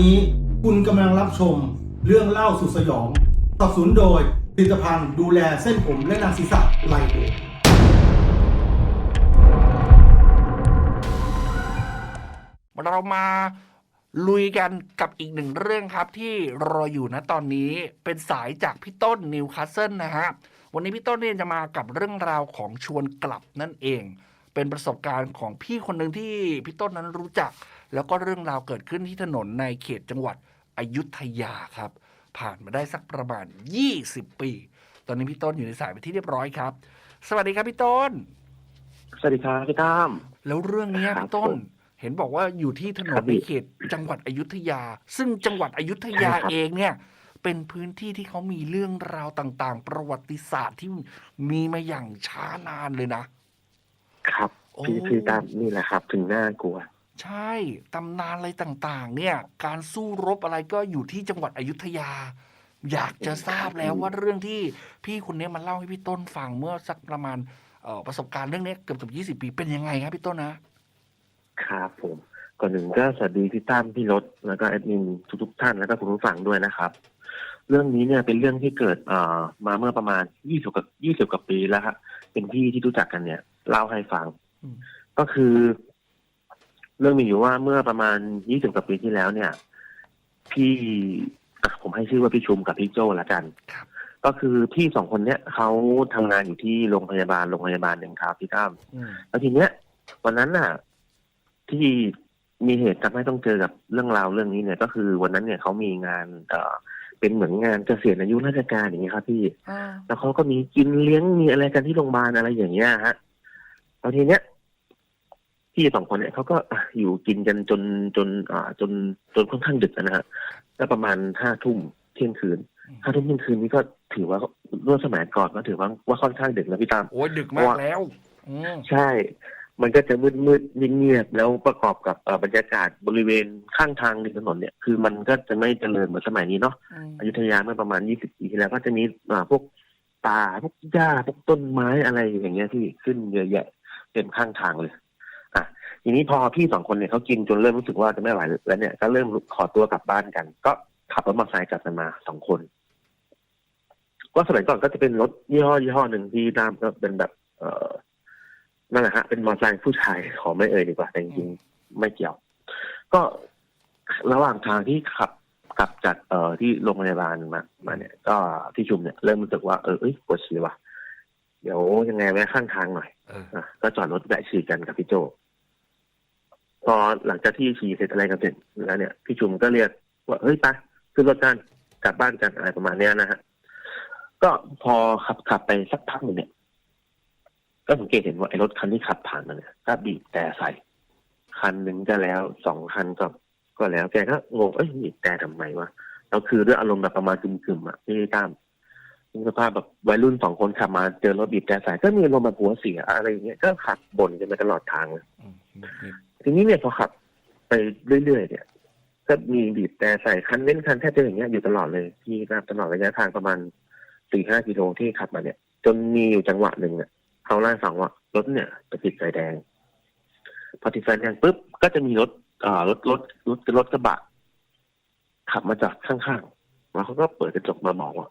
นี้คุณกำลังรับชมเรื่องเล่าสุดสยองสนับสนุนโดยผลิตภัณฑ์ดูแลเส้นผมและหนังศีรษะไลโอเรามาลุยกันกับอีกหนึ่งเรื่องครับที่รออยู่นะตอนนี้เป็นสายจากพี่ต้นนิวคาสเซิลนะฮะ วันนี้พี่ต้นเนี่ยจะมากับเรื่องราวของชวนกลับนั่นเอง เป็นประสบการณ์ของพี่คนหนึ่งที่พี่ต้นนั้นรู้จัก แล้วก็เรื่องราวเกิดขึ้นที่ถนนในเขตจังหวัดอยุธยาครับ ผ่านมาได้สักประมาณ 20 ปี ตอนนี้พี่ต้นอยู่ในสายไปนที่เรียบร้อยครับ สวัสดีครับพี่ต้น สวัสดีครับพี่ตั้มแล้วเรื่องเนี้ยครับพี่ต้นผมเห็นบอกว่าอยู่ที่ถนครันบในพี่เขตจังหวัดอยุธยา ซึ่งจังหวัดอยุธยาใช่ครับเองเนี่ยเป็นพื้นที่ที่เขามีเรื่องราวต่าง ๆ ประวัติศาสตร์ที่มีมาอย่างช้านานเลยนะ ครับโอ้พี่พี่ตั้มนี่แหละครับ ถึงน่ากลัว ใช่ตำนานอะไรต่างๆ เนี่ย การสู้รบอะไรก็อยู่ที่จังหวัดอยุธยา อยากจะทราบแล้วว่าเรื่องที่พี่คนนี้มาเล่าให้พี่ต้นฟังเมื่อสักประมาณเอ่อประสบการณ์เรื่องนี้เกือบจะยี่สิบปีเป็นยังไงครับพี่ต้นนะครับผมก่อนหนึ่งก็สวัสดีพี่ตั้มพี่รถแล้วก็แอดมินทุกๆท่านแล้วก็คุณผู้ฟังด้วยนะครับ เรื่องนี้เนี่ยเป็นเรื่องที่เกิดเอ่อมาเมื่อประมาณยี่สิบกับยี่สิบกว่าปีแล้วครับเป็นพี่ที่รู้จักกันเนี่ยเล่าให้ฟังอืมก็คือ เรื่องมีอยู่ว่าเมื่อประมาณยี่สิบกว่าปีที่แล้วเนี่ย พี่อะผมให้ชื่อว่าพี่ชุมกับพี่โจละกันครับก็คือพี่สองคนเนี้ยเขาทำงานอยู่ที่โรงพยาบาลโรงพยาบาลหนึ่งครับพี่ตั้มอืมแล้วทีเนี้ย วันนั้นน่ะ ที่มีเหตุทำให้ต้องเจอกับเรื่องราวเรื่องนี้เนี่ย ก็คือวันนั้นเนี่ยเขามีงานเอ่อเป็นเหมือนงานเกษียณอายุราชการอย่างนี้ยครับ พี่อ่าแล้วเขาก็มีกินเลี้ยงมีอะไรกันที่โรงพยาบาลอะไรอย่างเงี้ยฮะแล้วทีเนี้ย พี่สองคนเนี่ยเขาก็อะอยู่กินกันจนจนอ่าจนจนค่อนข้างดึกนะฮะก็ประมาณห้าทุ่มเที่ยงคืนห้าทุ่มเที่ยงคืนนี้ก็ถือว่าร่วมสมัยก่อนก็ถือว่าว่าค่อนข้างดึกนะพี่ตามโอ้ยดึกมากแล้วอืมใช่ มันก็จะมืดมืดๆเงียบๆแล้วประกอบกับเอ่อบรรยากาศบริเวณข้างทางริมถนนเนี่ยคือมันก็จะไม่เจริญเหมือนสมัยนี้เนาะอืมอยุธยาเมื่อประมาณ20ปีที่แล้วก็จะมีอ่าพวกป่าพวกหญ้าพวกต้นไม้อะไรอย่างเงี้ยที่ขึ้นเยอะแยะเต็มข้างทางเลยอะ ทีนี้พอพี่สองคนเนี่ยเขากินจนเริ่มรู้สึกว่าจะไม่ไหวแล้วเนี่ยก็เริ่มขอตัวกลับบ้านกัน ก็ขับรถมอเตอร์ไซค์กลับกันมาสองคน ก็สมัยก่อนก็จะเป็นรถยี่ห้อยี่ห้อหนึ่งที่ตามก็เป็นแบบ เอ่อนั่นแหละฮะเป็นมอเตอร์ไซค์ผู้ชายขอไม่เอ่ยดีกว่าแต่จริงๆไม่เกี่ยว ก็ระหว่างทางที่ขับกลับจากเอ่อที่โรงพยาบาลมามาเนี่ย ก็พี่ชุมเนี่ยเริ่มรู้สึกว่าเออเอ้ยปวดฉี่ว่ะเดี๋ยวยังไงแวะข้างทางหน่อยเอออะก็จอดรถแวะฉี่กันกับพี่โจ พอหลังจากที่ฉี่เสร็จอะไรกันเสร็จแล้วเนี่ยพี่ชุมก็เรียกว่าเฮ้ยไปขึ้นรถกันกลับบ้านกันอะไรประมาณเนี้ยนะฮะก็พอขับขับไปสักพักหนึ่งเนี่ย ก็สังเกตเห็นว่าไอ้รถคันที่ขับผ่านมาเนี่ยก็บีบแต่ใส่ คันหนึ่งก็แล้วสองคันก็ก็แล้วแกก็งงเอ้ยบีบแต่ทำไมวะแล้วคือด้วยอารมณ์แบบประมาณกึ่มๆอะพี่ตั้มเป็นสภาพแบบวัยรุ่นสองคนขับมาเจอรถบีบแต่ใส่ก็มีอารมณ์แบบหัวเสียอะไรอย่างเงี้ยก็ขับบ่นกันไปตลอดทางเลย ทีนี้เนี่ยพอขับไปเรื่อยๆเนี่ยก็มีบีบแต่ใส่คันเว้นคันแทบจะอย่างเงี้ยอยู่ตลอดเลยที่ตลอดระยะทางประมาณสี่ห้ากิโลที่ขับมาเนี่ย จนมีอยู่จังหวะหนึ่งเนี่ยเขาเล่าให้ฟังว่ารถเนี่ยไปติดไฟแดง พอติดไฟแดงปุ๊บก็จะมีรถเอ่อรถรถรถรถกระบะ ขับมาจากข้างๆแล้วเขาก็เปิดกระจกมาบอกว่า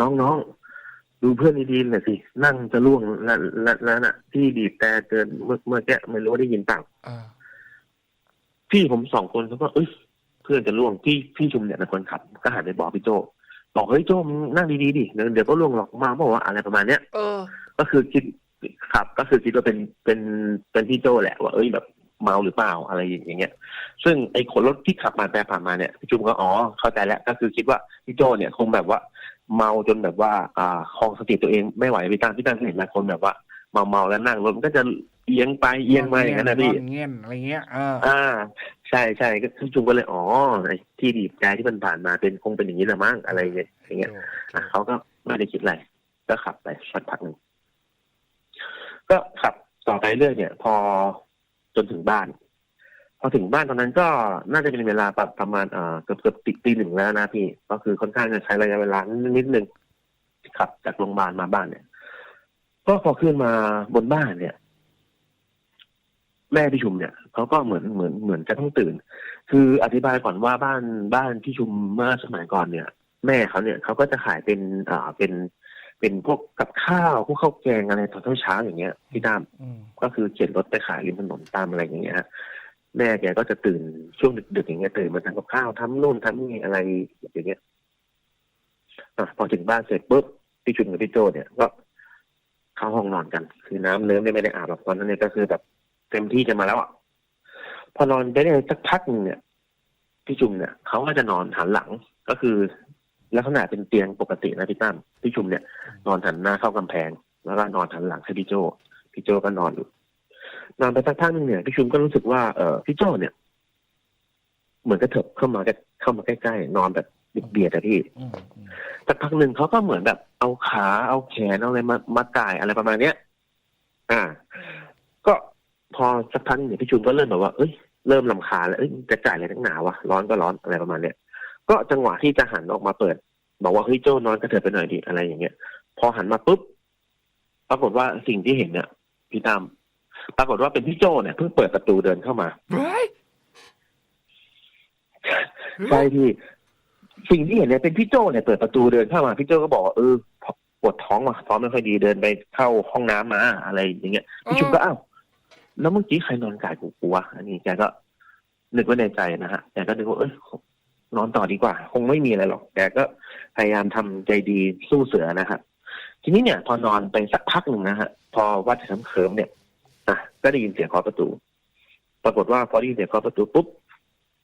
น้องๆ ดูเพื่อนดีๆหน่อยสินั่งจะล่วงแล้วแล้วแล้วน่ะที่บีบแต่เกินเมื่อเมื่อแกไม่รู้ว่าได้ยินเปล่าอ่าพี่ผมสองคนเขาก็เอ้ยเพื่อนจะล่วงพี่พี่ชุมเนี่ยเป็นคนขับ ก็หันไปบอกพี่โจบอกเฮ้ยโจมึงนั่งดีๆดิเดี๋ยวเดี๋ยวก็ล่วงหรอกมาบอกว่าอะไรประมาณเนี้ยเออ ก็คือคิดขับ ก็คือคิดว่าเป็นเป็นเป็นพี่โจแหละว่าเอ้ยแบบเมาหรือเปล่าอะไรอย่างเงี้ย ซึ่งไอ้คนรถที่ขับมาแปรผ่านมาเนี่ยพี่ชุมก็อ๋อเข้าใจแล้วก็คือคิดว่าพี่โจเนี่ยคงแบบว่า เมาจนแบบว่า อ่าคลองสติตัวเองไม่ไหวพี่ตั้งพี่ตั้งเห็นหลายคนแบบว่าเมาเมาๆแล้วนั่งรถมันก็จะเอียงไปเอียงมาอย่างนั้นนะพี่งเงี้ยนอะไรเงี้ยเอออ่า ใช่ใช่ก็คือจุงก็เลยอ๋อไอ้ที่บีบแต่ที่มันผ่านมาเป็นคงเป็นอย่างนี้แหละมั้งอะไรอย่างเงี้ยอย่างเงี้ยอะเขาก็ไม่ได้คิดอะไรก็ขับไปสักพักหนึ่งก็ขับต่อไปเรื่อยเนี่ย พอจนถึงบ้าน พอถึงบ้านตอนนั้นก็น่าจะเป็นเวลาประประมาณเอ่อเกือบเกือบติดตีหนึ่งแล้วนะพี่ ก็คือค่อนข้างจะใช้ระยะเวลานิดนึงขับจากโรงพยาบาลมาบ้านเนี่ย ก็พอขึ้นมาบนบ้านเนี่ย แม่พี่ชุมเนี่ยเขาก็เหมือนเหมือนเหมือนจะต้องตื่น คืออธิบายก่อนว่าบ้านบ้านที่ชุมเมื่อสมัยก่อนเนี่ย แม่เขาเนี่ยเขาก็จะขายเป็นอ่าเป็นเป็นพวกกับข้าวพวกข้าวแกงอะไรตอนเช้าๆอย่างเงี้ยพี่ตามอืมก็คือเข็นรถไปขายริมถนนตามอะไรอย่างเงี้ยฮะ แม่แกก็จะตื่นช่วงดึกๆอย่างเงี้ยตื่นมาทำกับข้าวทำนู่นทำนี่อะไรอย่างเงี้ยอพอถึงบ้านเสร็จปุ๊บพี่ชุนกับพี่โจเนี่ยก็เข้าห้องนอนกัน คือน้ำเนื้อไม่ได้อาบหรอกตอนนั้นเนี่ยก็คือแบบเต็มที่จะมาแล้วอะพอนอนไปได้สักพักหนึ่งเนี่ยพี่ชุมเนี่ยเขาก็จะนอนหันหลังก็คือ ลักษณะเป็นเตียงปกตินะพี่ตั้มพี่ชุมเนี่ย นอนหันหน้าเข้ากำแพง แล้วก็นอนหันหลังให้พี่โจพี่โจก็นอนอยู่ นอนไปสักพักหนึงเนี่ยพี่ชุมก็รู้สึกว่าเออพี่โจเนี่ย เหมือนกระเถิบเข้ามาใกล้เข้ามาใกล้ๆนอนแบบเบียดๆอะพี่อืมอืมสักพักหนึ่งเขาก็เหมือนแบบ เอาขาเอาแขนเอาอะไรมามาก่ายอะไรประมาณเนี้ย อ่า ก็พอสักพักหนึ่งเนี่ยพี่ชุมก็เริ่มแบบว่าเอ้ยเริ่มลำคาญแล้วเอ้ยจะจ่ายอะไรทั้งหนาวะร้อนก็ร้อนอะไรประมาณเนี้ยก็จังหวะที่จะหันออกมาเปิด บอกว่าเฮ้ยโจนอนกระเถิบไปหน่อยดิอะไรอย่างเงี้ย พอหันมาปุ๊บปรากฏว่าสิ่งที่เห็นเนี่ยพี่ตาม ปรากฏว่าเป็นพี่โจเนี่ยเพิ่งเปิดประตูเดินเข้ามาเฮ้ยใช่พี่สิ่งที่เห็นเนี่ยเป็นพี่โจเนี่ยเปิดประตูเดินเข้ามาพี่โจก็บอกว่าเออปวดท้องว่ะท้องไม่ค่อยดีเดินไปเข้าห้องน้ำมาอะไรอย่างเงี้ยพี่ชุมก็อ้าวแล้วเมื่อกี้ใครนอนกายกูกูวะอันนี้แกก็ นึกไว้ในใจนะฮะแกก็นึกว่าเอ้ยนอนต่อดีกว่า คงไม่มีอะไรหรอกแกก็พยายามทำใจดีสู้เสือนะครับทีนี้เนี่ย พอนอนไปสักพักหนึ่งนะฮะพอวัดจะเคิมๆเนี่ย อะก็ได้ยินเสียงเคาะประตู ปรากฏว่าพอได้ยินเสียงเคาะประตูปุ๊บ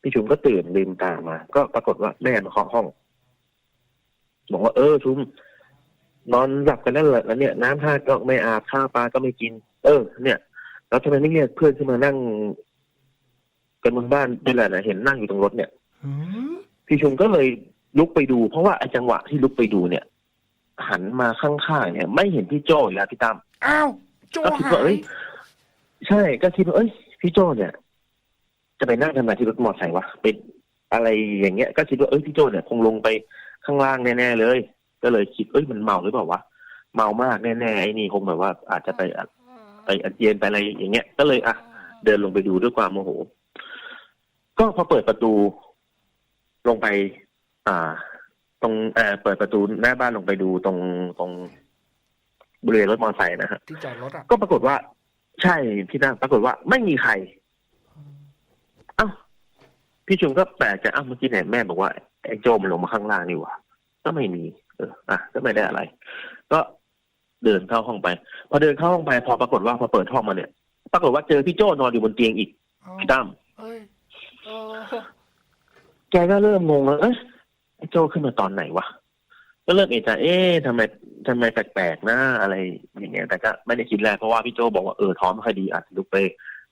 พี่ชุมก็ตื่นลืมตามา ก็ปรากฏว่าแม่มาเคาะห้อง บอกว่าเออชุม นอนหลับกันแล้วเหรอแล้วเนี่ย น้ำท่าก็ไม่อาบข้าวปลาก็ไม่กิน เออ เนี่ยแล้วทำไมไม่เรียกเพื่อนขึ้นมานั่ง กันบนบ้านด้วยแหละนะเห็นนั่งอยู่ตรงรถเนี่ยหือพี่ชุมก็เลยลุกไปดู เพราะว่าไอ้จังหวะที่ลุกไปดูเนี่ย หันมาข้างๆเนี่ย ไม่เห็นพี่โจ้อีกแล้วพี่ตั้มอ้าวโจก็คิดหาว่าเอ้ยย ใช่ก็คิดว่าเอ้ยพี่โจเนี่ย จะไปนั่งทำไมที่รถมอเตอร์ไซค์วะเป็นอะไรอย่างเงี้ย ก็คิดว่าเอ้ยพี่โจเนี่ยคงลงไปข้างล่างแน่ๆเลย ก็เลยคิดเอ้ยมันเมาหรือเปล่าวะเมามากแน่ๆไอ้นี่คงแบบว่า อาจจะไปไปอาเจียนไปอะไรอย่างเงี้ย ก็เลยอะเดินลงไปดูด้วยความโมโห ก็พอเปิดประตู ลงไป อ่า ตรงเอ่อเปิดประตูหน้าบ้านลงไปดูตรงตรงบริเวณรถมอเตอร์ไซค์นะฮะที่จอดรถอะก็ปรากฏว่า ใช่พี่นาปรากฏว่าไม่มีใคร เอ้าพี่ชุมก็แปลกใจเอ้าเมื่อกี้ไหนแม่บอกว่าไอ้โจมันลงมาข้างล่างนี่หว่าก็ไม่มี เออ อะ ก็ไม่ได้อะไร ก็เดินเข้าห้องไป พอเดินเข้าห้องไป พอปรากฏว่าพอเปิดห้องมาเนี่ย ปรากฏว่าเจอพี่โจนอนอยู่บนเตียงอีกอ้าวพี่ตั้มเอ้ยเออแกก็เริ่มงงแล้วเอ้ยไอ้โจขึ้นมาตอนไหนวะ ก็เริ่มเอะใจเอ๊ะทำไม ทำไมแปลกๆนะอะไรอย่างเงี้ยแต่ก็ไม่ได้คิดแรกเพราะว่าพี่โจบอกว่าเออท้องไม่ค่อยดีอาจจะลุกไป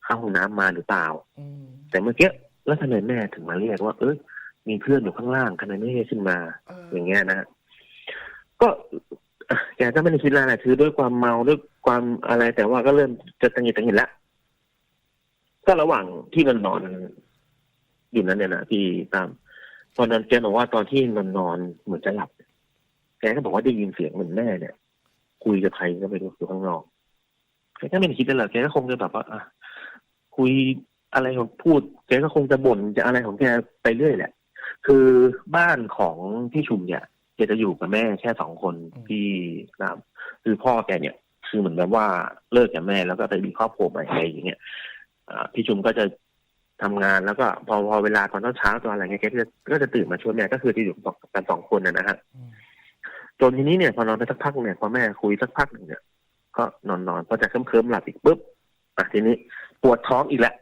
เข้าห้องน้ำมาหรือเปล่าอืมแต่เมื่อกี้แล้วทำไมแม่ถึงมาเรียกว่า เออมีเพื่อนอยู่ข้างล่างทำไมไม่เรียกขึ้นมาเอออย่างเงี้ยนะก็อะแกก็ไม่ได้คิดอะไรนะคือด้วยความเมาด้วยความอะไร แต่ว่าก็เริ่มจะตังหงิดตังหงิดละก็ระหว่างที่นอนนอนอยู่นั้นเนี่ยนะพี่ตามตอนนั้นแกบอกว่าตอนที่นอนนอนเหมือนจะหลับ แกก็บอกว่าได้ยินเสียงเหมือนแม่เนี่ย คุยกับใครก็ไม่รู้อยู่ข้างนอกแกก็ไม่ได้คิดอะไรหรอกแกก็คงจะแบบว่าอะคุยอะไรของพูดแกก็คงจะบ่นจะอะไรของแกไปเรื่อยแหละ คือบ้านของพี่ชุมเนี่ยแกจะอยู่กับแม่แค่สองคนพี่นามคือพ่อแกเนี่ย คือเหมือนแบบว่าเลิกกับแม่แล้วก็ไปมีครอบครัวใหม่อะไรอย่างเงี้ยอ่าพี่ชุมก็จะทำงานแล้วก็พอพอเวลาตอนเช้าๆตอนอะไรเงี้ยแกก็จะก็จะตื่นมาช่วยแม่ก็คือจะอยู่กันสองคนนะนะฮะอืม จนทีนี้เนี่ยพอนอนไปสักพักเนี่ยพอแม่คุยสักพักหนึ่งเนี่ย ก็นอนนอนพอจะเคลิ้มเคลิ้มๆหลับอีกปุ๊บอะทีนี้ปวดท้องอีกแล้ว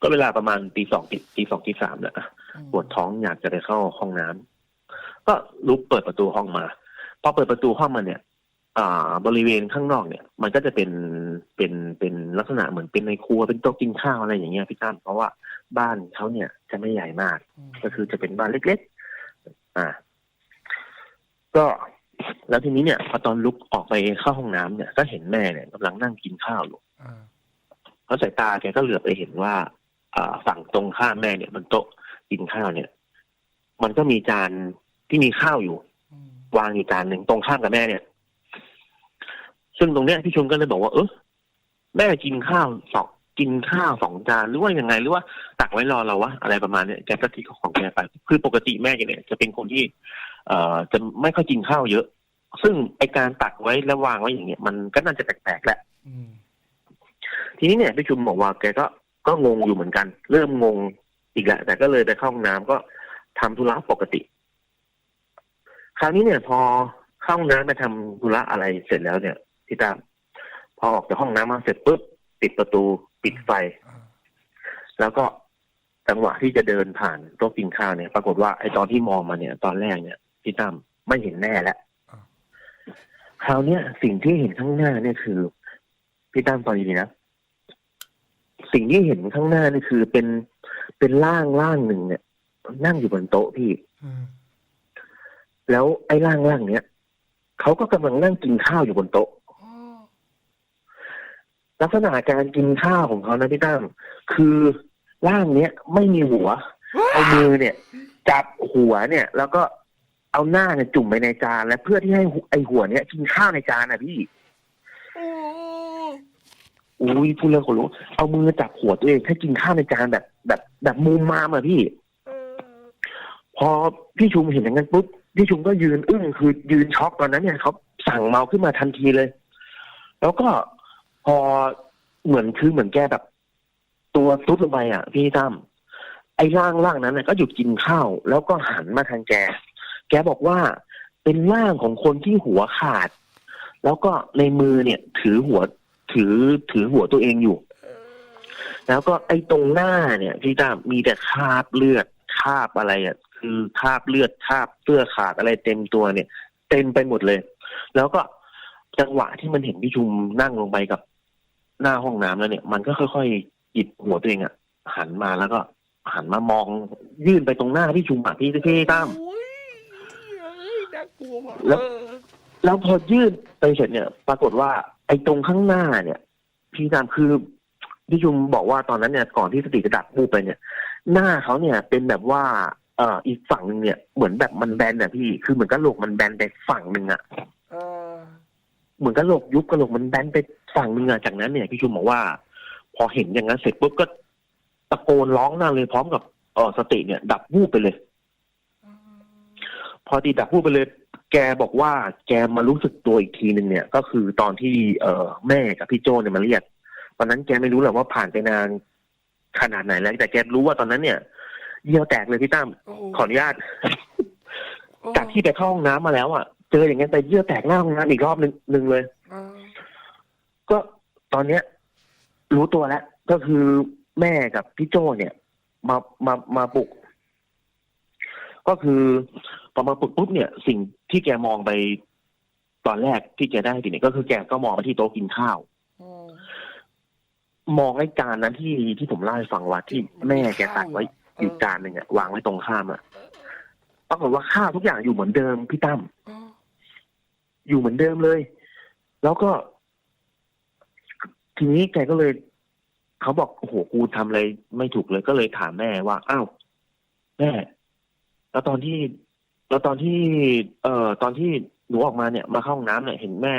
ก็เวลาประมาณตีสองตีตีสองตีสามแล้วอะปวดท้องอยากจะไปเข้าห้องน้ำก็ลุกเปิดประตูห้องมาพอเปิดประตูห้องมาเนี่ย อ่า บริเวณข้างนอกเนี่ย มันก็จะเป็นเป็นเป็นลักษณะเหมือนเป็นในครัวเป็นโต๊ะกินข้าวอะไรอย่างเงี้ยพี่ตั้มเพราะว่าบ้านเขาเนี่ยจะไม่ใหญ่มากอืมก็คือจะเป็นบ้านเล็ก ๆ อ่า ก็แล้วทีนี้เนี่ยพอตอนลุกออกไปเข้าห้องน้ำเนี่ย ก็เห็นแม่เนี่ยกำลังนั่งกินข้าวอยู่อ่าเพราะสายตาแกก็เหลือบไปเห็นว่าอ่าฝั่งตรงข้ามแม่เนี่ยบนโต๊ะกินข้าวเนี่ย มันก็มีจานที่มีข้าวอยู่อืมวางอยู่จานหนึ่งตรงข้ามกับแม่เนี่ย ซึ่งตรงเนี้ยพี่ชมก็เลยบอกว่า เออแม่กินข้าวสองกินข้าวสองจานหรือว่ายังไง หรือว่าตักไว้รอเราวะอะไรประมาณเนี้ยแกก็ทิ้งของแกไป คือปกติแม่แกเนี่ยจะเป็นคนที่เอ่อ จะไม่ค่อยกินข้าวเยอะ ซึ่งไอการตักไว้แล้ววางไว้อย่างเงี้ยมันก็น่าจะแปลกๆแหละอืมทีนี้เนี่ยพี่ชุมบอกว่าแกก็ก็งงอยู่เหมือนกัน เริ่มงงอีกแหละ แต่ก็เลยไปเข้าห้องน้ำก็ทำธุระปกติ คราวนี้เนี่ย พอเข้าห้องน้ำไปทำธุระอะไรเสร็จแล้วเนี่ยพี่ตามพอออกจากห้องน้ำมาเสร็จปุ๊บปิดประตูปิดไฟอ่าแล้วก็จังหวะที่จะเดินผ่านโต๊ะกินข้าวเนี่ย ปรากฏว่าไอ้ตอนที่มองมาเนี่ย ตอนแรกเนี่ย พี่ตั้มไม่เห็นแน่แล้วคราวเนี้ย สิ่งที่เห็นข้างหน้าเนี่ยคือพี่ตั้มตอนนี้นะสิ่งที่เห็นข้างหน้านี่คือเป็นเป็นร่างร่างหนึ่งเนี่ย นั่งอยู่บนโต๊ะพี่อืมแล้วไอ้ร่างร่างเนี้ยเขาก็กำลังนั่งกินข้าวอยู่บนโต๊ะอ๋อลักษณะการกินข้าวของเขานะพี่ตั้มคือร่างเนี้ยไม่มีหัว เอามือเนี่ย จับหัวเนี่ย แล้วก็ เอาหน้าเนี่ยจุ่มไปในจานและเพื่อที่ให้หัวไอหัวเนี้ยกินข้าวในจานนะพี่โอ้อุ้ยพูดเรื่องคนรู้เอามือจับหัวตัวเองให้กินข้าวในจานแบบ แบบแบบมุมมามอะพี่เออพอพี่ชุมเห็นอย่างนั้นปุ๊บพี่ชุมก็ยืนอึ้งคือยืนช็อกตอนนั้นเนี่ยเขาสั่งเมาขึ้นมาทันทีเลย แล้วก็พอเหมือนคือเหมือนแกแบบ ตัวซุดลงไปอะ พี่ตั้มไอ้ร่างร่างนั้นน่ะก็หยุดกินข้าว แล้วก็หันมาทางแก แกบอกว่าเป็นร่างของคนที่หัวขาด แล้วก็ในมือเนี่ย ถือหัวถือถือหัวตัวเองอยู่ แล้วก็ไอ้ตรงหน้าเนี่ยพี่ตั้มมีแต่คราบเลือดคราบอะไรอะคือคราบเลือดคราบเสื้อขาดอะไรเต็มตัวเนี่ย เต็มไปหมดเลย แล้วก็จังหวะที่มันเห็นพี่ชุมนั่งลงไปกับหน้าห้องน้ำแล้วเนี่ย มันก็ค่อยๆหยิบหัวตัวเองอะหันมาแล้วก็หันมามองยื่นไปตรงหน้าพี่ชุมอะพี่พี่ตั้ม โอ้ยเอ้ยน่าก ลัวมากแล้วเออแล้วพอยื่นไปเสร็จเนี่ย ปรากฏว่าไอ้ตรงข้างหน้าเนี่ย พี่ตามคือพี่ชุมบอกว่าตอนนั้นเนี่ยก่อนที่สติจะดับบูบไปเนี่ย หน้าเขาเนี่ยเป็นแบบว่าเอ่ออีกฝั่งหนึงเนี่ยเหมือนแบบมันแบนอะพี่คือเหมือนกระโหลกมันแบนไปฝั่งหนึ่งอะเออเหมือนกระโหลกยุบกระโหลกมันแบนไปฝั่งหนึ่งอะจากนั้นเนี่ยพี่ชุมบอกว่า พอเห็นอย่างนั้นเสร็จปุ๊บก็ตะโกนร้องนั่นเลยพร้อมกับเออสติเนี่ย ดับวูบไปเลย พอดีดับพูดไปเลย แกบอกว่าแกมารู้สึกตัวอีกทีหนึ่งเนี่ย ก็คือตอนที่เออแม่กับพี่โจเนี่ยมาเรียกตอนนั้นแกไม่รู้หรอกว่าผ่านไปนานขนาดไหนแล้ว แต่แกรู้ว่าตอนนั้นเนี่ยเยี่ยวแตกเลยพี่ตั้มโอ้ขออนุญาตโอ้จากที่ไปเข้าห้องน้ำมาแล้วอะเจออย่างนั้นแต่เยี่ยวแตกหน้าห้องน้ำอีกรอบนึงหนึ่งเลยเออก็ตอนเนี้ย รู้ตัวแล้วก็คือแม่กับพี่โจเนี่ย มามามาปลุก ก็คือพอมาปลุกปุ๊บเนี่ย สิ่งที่แกมองไปตอนแรกที่แกได้ทีเนี่ยก็คือแกก็มองไปที่โต๊ะกินข้าวโอ้มองไอ้จานนั้นที่ที่ผมเล่าให้ฟังว่าที่แม่แกตักไว้อยู่จานหนึ่งอะวางไว้ตรงข้ามอะปรากฏว่าข้าวทุกอย่างอยู่เหมือนเดิมพี่ตั้มเอออยู่เหมือนเดิมเลย แล้วก็ ทีนี้แกก็เลย เขาบอกโอ้โหกูทำอะไรไม่ถูกเลยก็เลยถามแม่ว่าอ้าวแม่ แล้วตอนที่แล้วตอนที่ เอ่อตอนที่หนูออกมาเนี่ยมาเข้าห้องน้ำเนี่ยเห็นแม่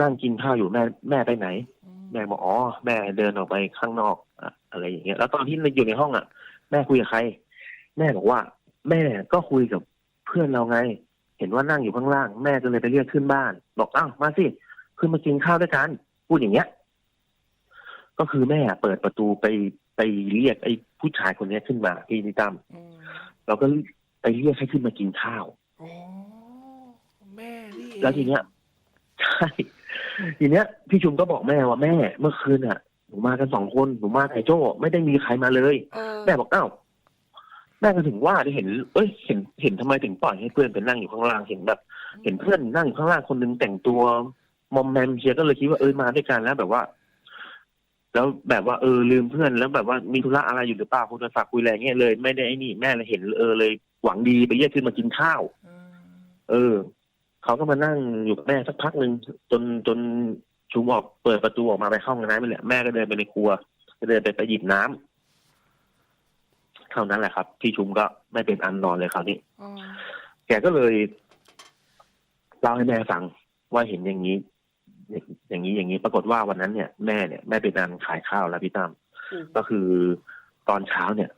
นั่งกินข้าวอยู่แม่แม่ไปไหน แม่บอกอ๋อแม่เดินออกไปข้างนอกอะอะไรอย่างเงี้ย แล้วตอนที่อยู่ในห้องอะ แม่คุยกับใคร แม่บอกว่า แม่ก็คุยกับเพื่อนเราไง เห็นว่านั่งอยู่ข้างล่าง แม่ก็เลยไปเรียกขึ้นบ้าน บอกอ้าวมาสิขึ้นมากินข้าวด้วยกัน พูดอย่างเงี้ย ก็คือแม่เปิดประตูไปไปเรียกไอ้ผู้ชายคนเนี้ยขึ้นมาพี่นิตั้มอืม เราก็ไปเรียกให้ขึ้นมากินข้าวโอ้แม่นี่เองแล้วทีเนี้ยใช่ทีเนี้ย พี่ชุมก็บอกแม่ว่าแม่ เมื่อคืนอะหนูมากันสองคนหนูมาไก่โจ้ไม่ได้มีใครมาเลยเออแม่บอกอ้าวแม่ก็ถึงว่าได้เห็น เอ้ย เห็น เห็นทำไมถึงปล่อยให้เพื่อนไปนั่งอยู่ข้างล่าง เห็นแบบ เห็นเพื่อนนั่งอยู่ข้างล่างคนหนึงแต่งตัว มอมแมมเชียร์ก็เลยคิดว่าเออมาด้วยกันแล้วแบบว่า แล้วแบบว่าเออลืมเพื่อน แล้วแบบว่ามีธุระอะไรอยู่หรือเปล่าคุณจะฝากคุยอะไรเงี้ยเลย ไม่ได้ไอ้นี่แม่เลยเห็นเออเลย หวังดีไปเรียกขึ้นมากินข้าว เออเออเขาก็มานั่งอยู่กับแม่สักพักหนึ่งจนจนชูบอกเปิดประตูออกมาไปเข้าห้องน้ำไปเลยแม่ก็เดินไปในครัวก็เดินไปไปหยิบน้ำเท่านั้นแหละครับ พี่ชุมก็ไม่เป็นอันนอนเลยคราวนี้เออแกก็เลยเล่าให้แม่ฟังว่าเห็นอย่างนี้ อย่างนี้อย่างนี้ปรากฏว่าวันนั้นเนี่ยแม่เนี่ยแม่เป็นนานขายข้าวแล้วพี่ตั้มก็คือตอนเช้าเนี่ย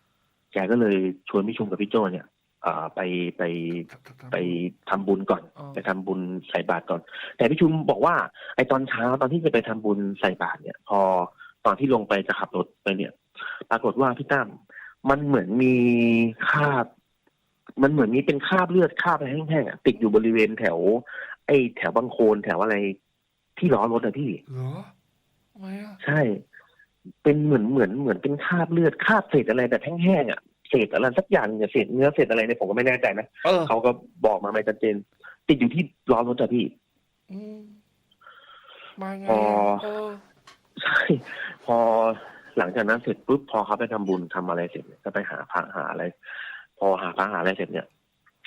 แกก็เลยชวนพี่ชุมกับพี่โจเนี่ยเอ่อไปไปไปทำบุญก่อนอ๋อไปทำบุญใส่บาตรก่อน แต่พี่ชุมบอกว่าไอ้ตอนเช้าตอนที่จะไปทำบุญใส่บาตรเนี่ย พอตอนที่ลงไปจะขับรถไปเนี่ย ปรากฏว่าพี่ตั้มมันเหมือนมีคราบ มันเหมือนมีเป็นคราบเลือดคราบอะไรแห้งๆอะติดอยู่บริเวณแถว ไอ้แถวบางโคลนแถวอะไร ที่ล้อรถอะพี่เหรอทำไมอะใช่ เป็นเหมือนเหมือนเหมือนเป็นคราบเลือดคราบเศษอะไรแบบแห้งๆอะเศษอะไรสักอย่างเนี่ยเศษเนื้อเศษอะไรเนี่ยผมก็ไม่แน่ใจนะเออเขาก็บอกมาไม่ชัดเจน ติดอยู่ที่ล้อรถอะพี่ อืมมาไงพออะเออใช่พอหลังจากนั้นเสร็จปุ๊บพอเขาไปทำบุญทำอะไรเสร็จเนี่ยก็ไปหาพระหาอะไร พอหาพระหาอะไรเสร็จเนี่ย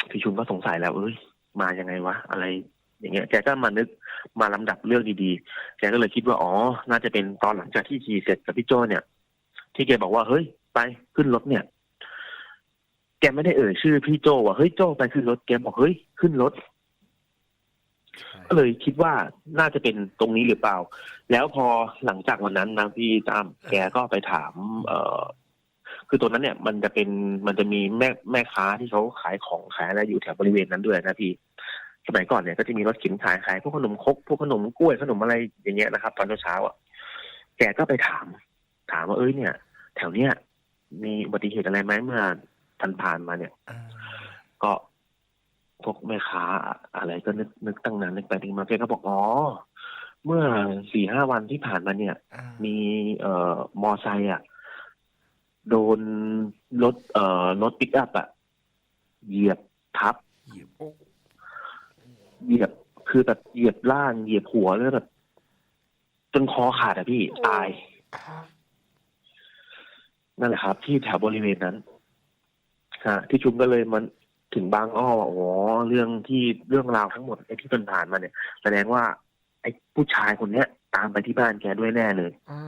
พี่ชุมก็สงสัยแล้วเอ้ยมายังไงวะอะไร อย่างเงี้ยแกก็มานึก มาลำดับเรื่องดีๆ แกก็เลยคิดว่าอ๋อ น่าจะเป็นตอนหลังจากที่ขี่เสร็จกับพี่โจเนี่ย ที่แกบอกว่าเฮ้ย ไปขึ้นรถเนี่ย แกไม่ได้เอ่ยชื่อพี่โจว่าเฮ้ยโจไปขึ้นรถแกบอกเฮ้ยขึ้นรถก็เลยคิดว่าน่าจะเป็นตรงนี้หรือเปล่า แล้วพอหลังจากวันนั้นนะพี่ตามแกก็ไปถาม เอ่อคือตัวนั้นเนี่ย มันจะเป็นมันจะมีแม่แม่ค้าที่เขาขายของขายอะไรอยู่แถวบริเวณนั้นด้วยนะพี่ สมัยก่อนเนี่ยก็จะมีรถเข็นขายขายพวกขนมครกพวกขนมกล้วยขนมอะไรอย่างเงี้ยนะครับ ตอนเช้าๆอะแกก็ไปถาม ถามว่าเอ้ยเนี่ย แถวเนี้ยมีอุบัติเหตุอะไรไหมเมื่อผ่านๆมาเนี่ยอ่าก็พวกแม่ค้าอะไรก็นึกนึกตั้งนานนึกไปนึกมาแกก็บอกอ๋อเมื่อสี่ห้าวันที่ผ่านมาเนี่ยอ่ามีเอ่อมอไซค์อะโดนรถเอ่อรถปิกอัพอะเหยียบทับเหยียบโอ้ เหยียบคือแบบเหยียบล่างเหยียบหัวแล้วแบบจนคอขาดอะพี่ตายครับนั่นแหละครับ ที่แถวบริเวณนั้นฮะที่ชุมก็เลยมันถึงบางอ้อว่าอ๋อเรื่องที่เรื่องราวทั้งหมดไอ้ที่ผ่านๆมาเนี่ย แสดงว่า ไอ้ผู้ชายคนเนี้ย ตามไปที่บ้านแกด้วยแน่เลยอ่า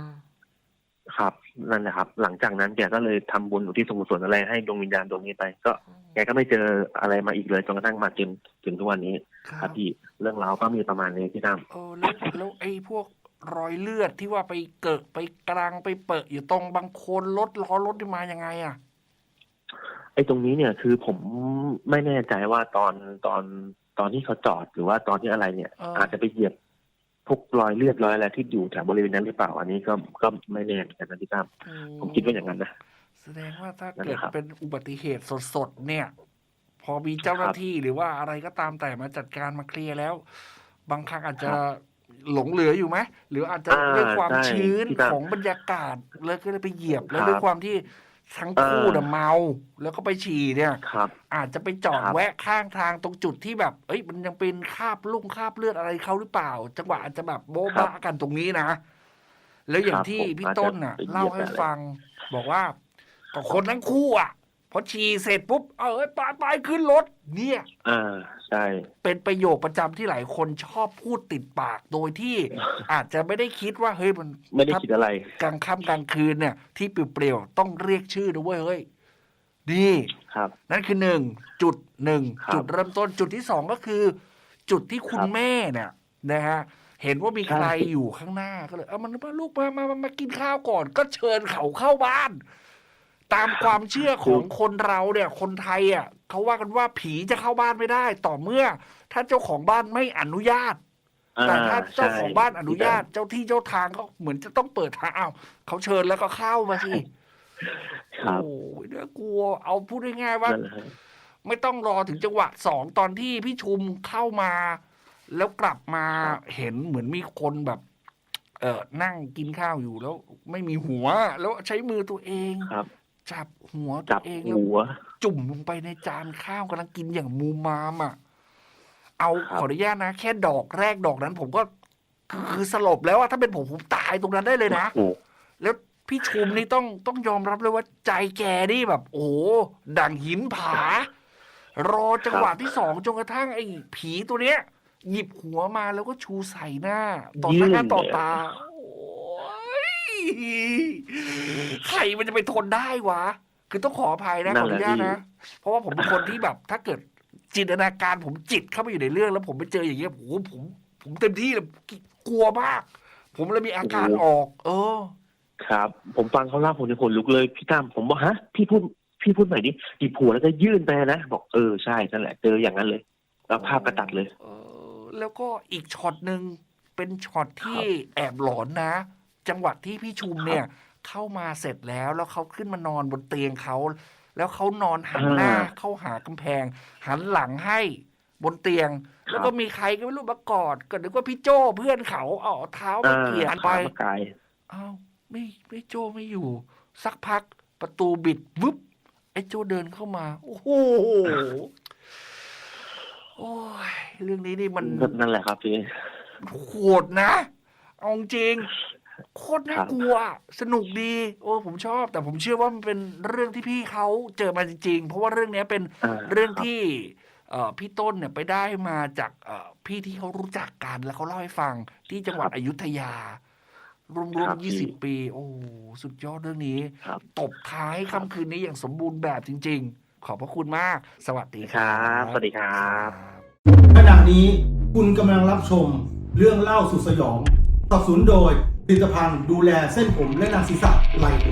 ครับนั่นแหละครับ หลังจากนั้นแกก็เลยทำบุญอุที่สมุทรสวนอะไรให้ดวงวิญญาณดวงนี้ไป ก็แกก็ไม่เจออะไรมาอีกเลยจนกระทั่งมาจนถึงทุกวันนี้คครัรับบพี่เรื่องราวก็มีประมาณนี้พี่ตั้มเออแล้วแล้วไอ้พวกรอยเลือดที่ว่าไปเกิดไปกลางไปเปิดอยู่ตรงบางโคนรถล้อรถนี่มายังไงอะไอ้ตรงนี้เนี่ยคือผมไม่แน่ใจว่าตอนตอนตอนที่เขาจอดหรือว่าตอนที่อะไรเนี่ยเออออาจจะไปเหยียบ พวกรอยเลือดรอยอะไรที่อยู่แถวบริเวณนั้นหรือเปล่า อันนี้ก็ก็ไม่แน่เหมือนกันนะพี่ตั้มอืผมคิดว่าอย่างนั้นนะแสดงว่าถ้านั่นแหเกิดละครับเป็นอุบัติเหตุสดๆเนี่ย พอมีเจ้าหน้าที่หรือว่าอะไรก็ตามแต่มาจัดการมาเคลียร์แล้ว บางครั้งอาจจะหลงเหลืออยู่ไหมหรืออาจจะอ่าด้วยความใช่ชื้นพี่ตั้มของบรรยากาศแล้วก็เลยไปเหยียบแล้วครับด้วยความที่ ทั้งคู่อ่าน่ะเมา แล้วก็ไปฉี่เนี่ย ครับ อาจจะไปจอดครับ แวะข้างทางตรงจุดที่แบบ เอ้ยมันยังเป็นคราบลุ่งคราบเลือดอะไรเขาหรือเปล่า จังหวะอาจจะแบบโบ๊ะบะกันตรงนี้นะ แล้วอย่างครับที่ผมพี่อาจจะต้นน่ะไปเหยียบเล่าให้อะไรฟัง บอกว่าก็คนทั้งคู่อะ พอฉี่เสร็จปุ๊บ เอ้ยไปไปขึ้นรถ เนี่ยอ่าใช่ เป็นประโยคประจำที่หลายคนชอบพูดติดปากโดยที่ อาจจะไม่ได้คิดว่าเฮ้ยมันไม่ได้คิดอะไร กลางค่ำกลางคืนเนี่ย ที่เปลี่ยวๆต้องเรียกชื่อนะเว้ยเฮ้ยนี่ครับ นั่นคือหนึ่งจุดหนึ่งครับจุดเริ่มต้นจุดที่สองก็คือ จุดที่คุณครับแม่เนี่ยนะฮะเห็นว่ามีใช่ใครอยู่ข้างหน้าก็เลย เอามันมาลูกมามามามากินข้าวก่อน ก็เชิญเขาเข้าบ้าน ตามความเชื่อของคนเราเนี่ย คนไทยอะเขาว่ากันว่าผีจะเข้าบ้านไม่ได้ ต่อเมื่อ ถ้าเจ้าของบ้านไม่อนุญาตแต่ถ้าเจ้าของบ้านอนุญาตเจ้าที่เจ้าทางก็เหมือนจะต้องเปิดทางอ้าวเขาเชิญแล้วก็เข้ามาสิครับโอ้ยน่ากลัว เอาพูดง่ายๆว่านั่นแหละฮะไม่ต้องรอถึงจังหวะสองตอนที่พี่ชุมเข้ามา แล้วกลับมาครับเห็นเหมือนมีคนแบบ เออนั่งกินข้าวอยู่แล้ว ไม่มีหัว แล้วใช้มือตัวเองครับ จับหัวตัจับวเองแล้วหัว จุ่มลงไปในจานข้าวกำลังกินอย่างมูมามอะ เอาครับขออนุญาตนะ แค่ดอกแรกดอกนั้น ผมก็คือคือสลบแล้วอะถ้าเป็นผมผมตายตรงนั้นได้เลยนะ โอ้โหแล้วพี่ชุมนี่ต้องต้องยอมรับเลยว่าใจแกนี่แบบ โอ้โหดั่งหินผา รอจังหวะที่สองจนกระทั่งไอ้ผีตัวเนี้ย หยิบหัวมาแล้วก็ชูใส่หน้า ต่อหน้าต่อตาโอ้ย ใครมันจะไปทนได้วะ คือต้องขออภัยนะนั่ขอนอแหละนุญาตนะพี่เพราะว่าผมเป็นคนที่แบบ ถ้าเกิดจินตนาการผมจิตเข้าไปอยู่ในเรื่อง แล้วผมไปเจออย่างเงี้ยโอ้โหผม ผมเต็มที่เลยกลัวมาก ผมเลยมีอาการออก เออ ครับ ผมฟังเขาเล่าผมจะขนลุกเลยพี่ตั้มผมบอกฮะพี่พูดพี่พูดใหม่ดิหยิบหัวแล้วก็ยื่นไปนะบอกเออใช่นั่นแหละเจออย่างนั้นเลยแล้วภาพกระตัดเลย เออ แล้วก็อีกช็อตหนึ่งเป็นช็อตที่แอบหลอนนะ จังหวะที่พี่ชุมเนี่ยเข้ามาเสร็จแล้วแล้วเขาขึ้นมานอนบนเตียงเขาแล้วเขานอนหันหน้าอ่าเข้าหากำแพง หันหลังให้บนเตียงครับแล้วก็มีใครก็ไม่รู้มากอดก็นึกว่าพี่โจ้เพื่อนเขาเอาเท้ามาเกี่ยอ่าไปมากายอ้าวไม่ไม่โจไม่อยู่ สักพักประตูบิดวึบไอ้โจเดินเข้ามา โอ้โหโอ้ยเรื่องนี้นี่มันนั่นแหละครับพี่โหดนะเอาจริง โคตรน่ากลัว สนุกดี โอ้ผมชอบ แต่ผมเชื่อว่ามันเป็นเรื่องที่พี่เขาเจอมาจริงๆ เพราะว่าเรื่องเนี้ยเป็นอ่าเรื่องที่เอ่อพี่ต้นเนี่ยไปได้มาจากเอ่อพี่ที่เขารู้จักกันแล้วเขาเล่าให้ฟังที่จังหวัดอยุธยา รวมครับๆยี่สิบปี โอ้สุดยอดเรื่องนี้ครับตบท้ายค่ำคืนนี้อย่างสมบูรณ์แบบจริง ๆ ขอบพระคุณมาก สวัสดีคครัรับบสวัสดีครับขณะนี้คุณกำลังรับชมเรื่องเล่าสุดสยองสนับสนุนโดย ผลิตภัณฑ์ดูแลเส้นผมและหนังศีรษะไลโอ